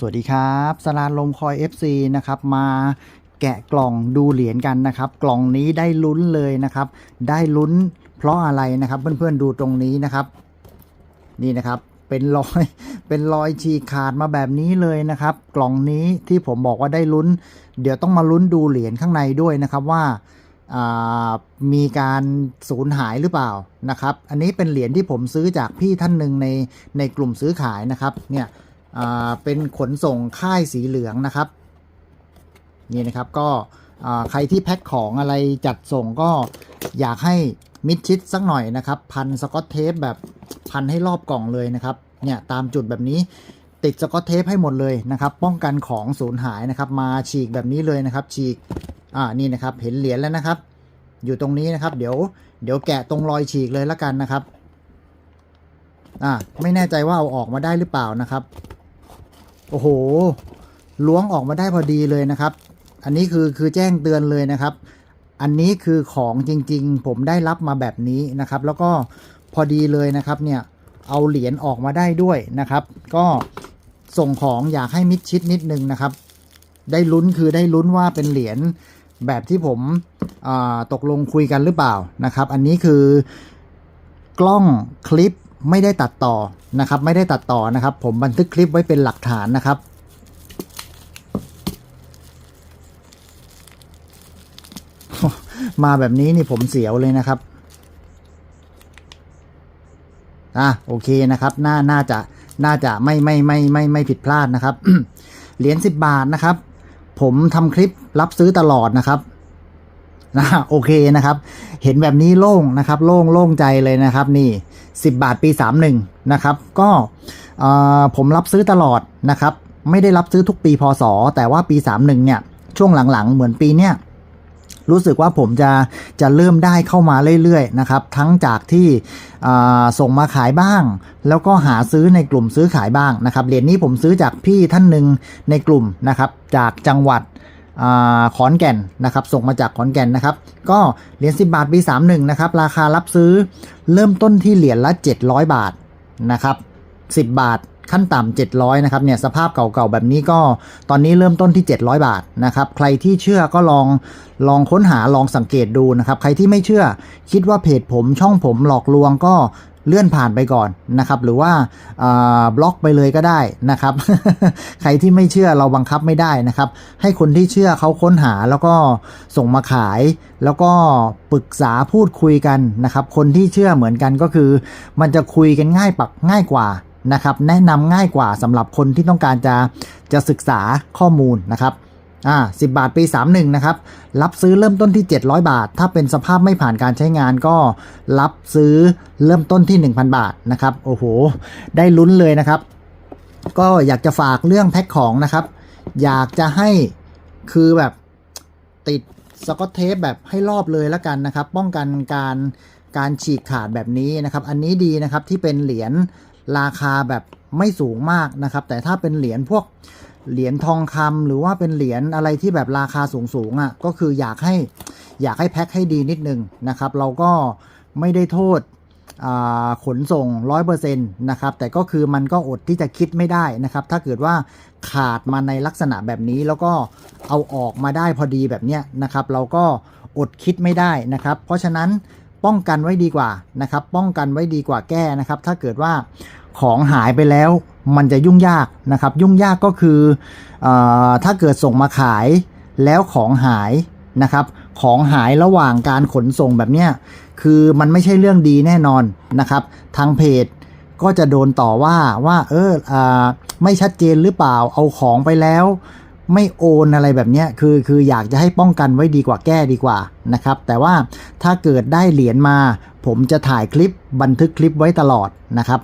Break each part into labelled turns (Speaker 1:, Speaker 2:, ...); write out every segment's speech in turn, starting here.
Speaker 1: สวัสดีครับสลาลมคอย FC นะครับมาแกะกล่องดูเหรียญกันนะครับ กล่องนี้ได้ลุ้นเลยนะครับ ได้ลุ้นเพราะอะไรนะครับ เพื่อนๆดูตรงนี้นะครับ นี่นะครับเป็นรอยเป็นรอยฉีกขาดมาแบบนี้เลยนะครับ กล่องนี้ที่ผมบอกว่าได้ลุ้น เดี๋ยวต้องมาลุ้นดูเหรียญข้างในด้วยนะครับว่าามีการสูญหายหรือเปล่านะครับ อันนี้เป็นเหรียญที่ผมซื้อจากพี่ท่านหนึ่งในในกลุ่มซื้อขายนะครับเนี่ย เป็นขนส่งค่ายสีเหลืองนะครับนี่นะครับก็ใครที่แพ็คของอะไรจัดส่งก็อยากให้มิดชิดสักหน่อยนะครับ พันสกอตเทปแบบพันให้รอบกล่องเลยนะครับเนี่ยตามจุดแบบนี้ติดสกอตเทปให้หมดเลยนะครับ ป้องกันของสูญหายนะครับ มาฉีกแบบนี้เลยนะครับ ฉีกอ่านี่นะครับเห็นเหรียญแล้วนะครับ อยู่ตรงนี้นะครับ เดี๋ยวเดี๋ยวแกะตรงรอยฉีกเลยละกันนะครับอ่าไม่แน่ใจว่าเอาออกมาได้หรือเปล่านะครับ โอ้โหล้วงออกมาได้พอดีเลยนะครับ อันนี้คือคือแจ้งเตือนเลยนะครับ อันนี้คือของจริงๆ ผมได้รับมาแบบนี้นะครับ แล้วก็พอดีเลยนะครับเนี่ยเอาเหรียญออกมาได้ด้วยนะครับ ก็ส่งของอยากให้มิดชิดนิดนึงนะครับ ได้ลุ้นคือได้ลุ้นว่าเป็นเหรียญแบบที่ผมตกลงคุยกันหรือเปล่านะครับ อันนี้คือกล้องคลิป ไม่ได้ตัดต่อนะครับ ไม่ได้ตัดต่อนะครับ ผมบันทึกคลิปไว้เป็นหลักฐานนะครับมาแบบนี้นี่ผมเสียวเลยนะครับ อะโอเคนะครับ น่า น่าจะ น่าจะไม่ไม่ไม่ไม่ไม่ผิดพลาดนะครับ เหรียญสิบบาทนะครับ ผมทำคลิปรับซื้อตลอดนะครับ นะโอเคนะครับ เห็นแบบนี้โล่งนะครับ โล่งโล่งใจเลยนะครับ นี่ สิบบาทปีสามหนึ่งนะครับ ก็ผมรับซื้อตลอดนะครับ ไม่ได้รับซื้อทุกปีพศ แต่ว่าปีสามหนึ่งเนี่ย ช่วงหลังๆ เหมือนปีเนี้ยรู้สึกว่าผมจะจะเริ่มได้เข้ามาเรื่อยๆนะครับ ทั้งจากที่ส่งมาขายบ้าง แล้วก็หาซื้อในกลุ่มซื้อขายบ้างนะครับเหรียญนี้ผมซื้อจากพี่ท่านหนึ่งในกลุ่มนะครับ จากจังหวัด ขอนแก่นนะครับ ส่งมาจากขอนแก่นนะครับ ก็เหรียญ10 บาทปี31นะครับ ราคารับซื้อเริ่มต้นที่เหรียญละ 700 บาทนะครับ10 บาทขั้นต่ำ700นะครับเนี่ยสภาพเก่าๆแบบนี้ก็ตอนนี้เริ่มต้นที่ 700 บาทนะครับใครที่เชื่อก็ลองลองค้นหาลองสังเกตดูนะครับใครที่ไม่เชื่อคิดว่าเพจผมช่องผมหลอกลวงก็ เลื่อนผ่านไปก่อนนะครับ หรือว่าาบล็อกไปเลยก็ได้นะครับ ใครที่ไม่เชื่อเราบังคับไม่ได้นะครับ ให้คนที่เชื่อเขาค้นหาแล้วก็ส่งมาขาย แล้วก็ปรึกษาพูดคุยกันนะครับ คนที่เชื่อเหมือนกันก็คือ มันจะคุยกันง่ายปักง่ายกว่านะครับ แนะนำง่ายกว่าสำหรับคนที่ต้องการจะจะศึกษาข้อมูลนะครับ อ่า10บาทปี 31 นะครับ รับซื้อเริ่มต้นที่ 700 บาท ถ้าเป็นสภาพไม่ผ่านการใช้งานก็รับซื้อเริ่มต้นที่ 1,000 บาทนะครับ โอ้โห ได้ลุ้นเลยนะครับ ก็อยากจะฝากเรื่องแพ็คของนะครับ อยากจะให้คือแบบติดสกอตเทปแบบให้รอบเลยล้วกันนะครับ ป้องกันการการฉีกขาดแบบนี้นะครับ อันนี้ดีนะครับที่เป็นเหรียญราคาแบบไม่สูงมากนะครับ แต่ถ้าเป็นเหรียญพวก เหรียญทองคำหรือว่าเป็นเหรียญอะไรที่แบบราคาสูงสูงๆอะก็คืออยากให้อยากให้แพ็คให้ดีนิดนึงนะครับ เราก็ไม่ได้โทษขนส่ง 100%นะครับ แต่ก็คือมันก็อดที่จะคิดไม่ได้นะครับ ถ้าเกิดว่าขาดมาในลักษณะแบบนี้แล้วก็เอาออกมาได้พอดีแบบเนี้ยนะครับ เราก็อดคิดไม่ได้นะครับ เพราะฉะนั้นป้องกันไว้ดีกว่านะครับ ป้องกันไว้ดีกว่าแก้นะครับ ถ้าเกิดว่าของหายไปแล้ว มันจะยุ่งยากนะครับ ยุ่งยากก็คืออถ้าเกิดส่งมาขายแล้วของหายนะครับ ของหายระหว่างการขนส่งแบบเนี้ยคือมันไม่ใช่เรื่องดีแน่นอนนะครับ ทางเพจก็จะโดนต่อว่าว่าเอออไม่ชัดเจนหรือเปล่าเอาของไปแล้ว ไม่โอนอะไรแบบเนี้ยคือคืออยากจะให้ป้องกันไว้ดีกว่าแก้ดีกว่านะครับ แต่ว่าถ้าเกิดได้เหรียญมา ผมจะถ่ายคลิปบันทึกคลิปไว้ตลอดนะครับ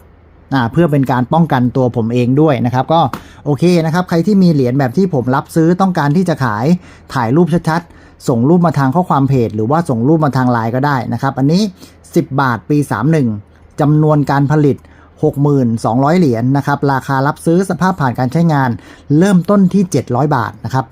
Speaker 1: อ่าเพื่อเป็นการป้องกันตัวผมเองด้วยนะครับ ก็โอเคนะครับ ใครที่มีเหรียญแบบที่ผมรับซื้อต้องการที่จะขายถ่ายรูปชัดๆ ส่งรูปมาทางข้อความเพจ หรือว่าส่งรูปมาทางไลน์ก็ได้นะครับ อันนี้ 10 บาทปี 31จำนวนการผลิต 62,000 เหรียญนะครับ ราคารับซื้อสภาพผ่านการใช้งาน เริ่มต้นที่ 700 บาทนะครับ